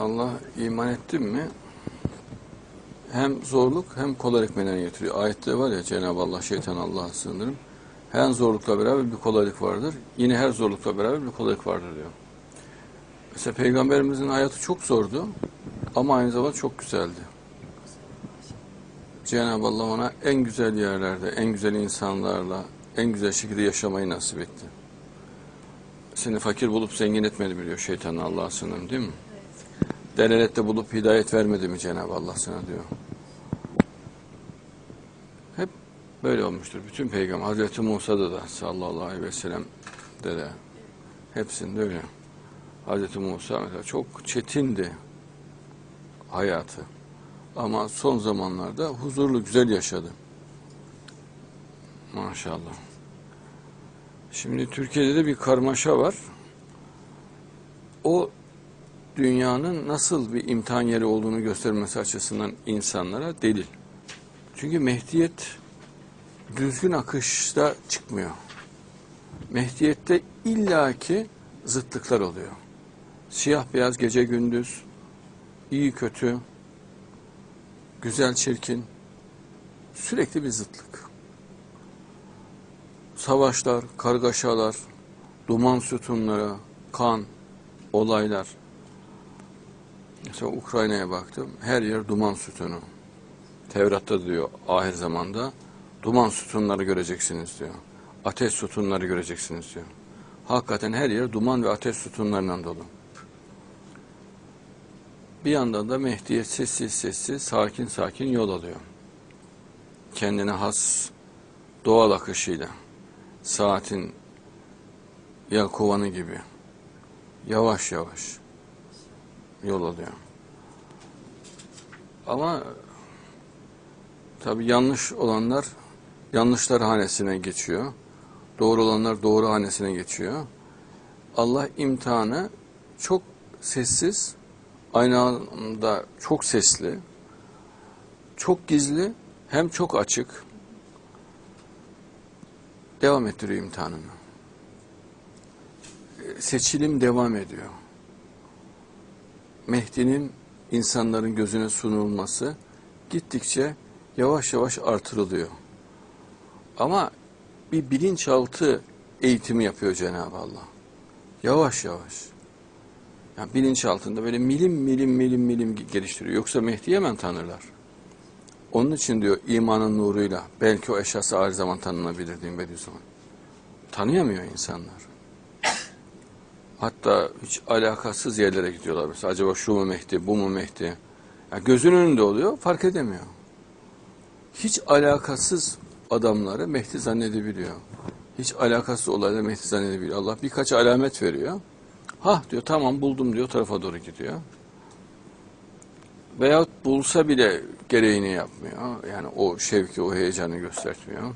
Allah iman ettim mi hem zorluk hem kolaylık meydana getiriyor. Ayette var ya Cenab-ı Allah şeytan Allah'a sığınırım. Her zorlukla beraber bir kolaylık vardır. Yine her zorlukla beraber bir kolaylık vardır diyor. Mesela Peygamberimizin hayatı çok zordu ama aynı zamanda çok güzeldi. Cenab-ı Allah ona en güzel yerlerde, en güzel insanlarla, en güzel şekilde yaşamayı nasip etti. Seni fakir bulup zengin etmedi biliyor şeytan Allah'a sığınırım değil mi? Delalette bulup hidayet vermedi mi Cenab-ı Allah sana diyor. Hep böyle olmuştur. Bütün peygamber, Hazreti Musa'da da sallallahu aleyhi ve sellem de de hepsinde öyle. Hazreti Musa mesela çok çetindi hayatı. Ama son zamanlarda huzurlu, güzel yaşadı. Maşallah. Şimdi Türkiye'de de bir karmaşa var. O dünyanın nasıl bir imtihan yeri olduğunu göstermesi açısından insanlara delil. Çünkü Mehdiyet düzgün akışta çıkmıyor. Mehdiyette illaki zıtlıklar oluyor. Siyah beyaz gece gündüz, iyi kötü, güzel çirkin, sürekli bir zıtlık. Savaşlar, kargaşalar, duman sütunları, kan, olaylar. Mesela Ukrayna'ya baktım, her yer duman sütunu. Tevrat'ta diyor ahir zamanda duman sütunları göreceksiniz diyor. Ateş sütunları göreceksiniz diyor. Hakikaten her yer duman ve ateş sütunlarından dolu. Bir yandan da Mehdi'ye sessiz sessiz, sakin sakin yol alıyor. Kendine has doğal akışıyla, saatin yelkovanı gibi yavaş yavaş yol alıyor. Ama tabi yanlış olanlar yanlışlar hanesine geçiyor. Doğru olanlar doğru hanesine geçiyor. Allah imtihanı çok sessiz, aynı anda çok sesli, çok gizli, hem çok açık devam ettiriyor imtihanını. Seçilim devam ediyor. Mehdi'nin insanların gözüne sunulması gittikçe yavaş yavaş artırılıyor. Ama bir bilinçaltı eğitimi yapıyor Cenab-ı Allah. Yavaş yavaş. Yani bilinç altında böyle milim milim milim milim geliştiriyor. Yoksa Mehdi'yi hemen tanırlar. Onun için diyor imanın nuruyla belki o eşyası ağır zaman tanınabilir diyeyim Bediüzzaman. Tanıyamıyor insanlar. Hatta hiç alakasız yerlere gidiyorlar. Mesela acaba şu mu Mehdi, bu mu Mehdi? Yani gözünün önünde oluyor, fark edemiyor. Hiç alakasız adamları Mehdi zannedebiliyor. Hiç alakasız olayları Mehdi zannedebiliyor. Allah birkaç alamet veriyor. Ha diyor tamam buldum diyor tarafa doğru gidiyor. Veyahut bulsa bile gereğini yapmıyor. Yani o şevki, o heyecanı göstermiyor.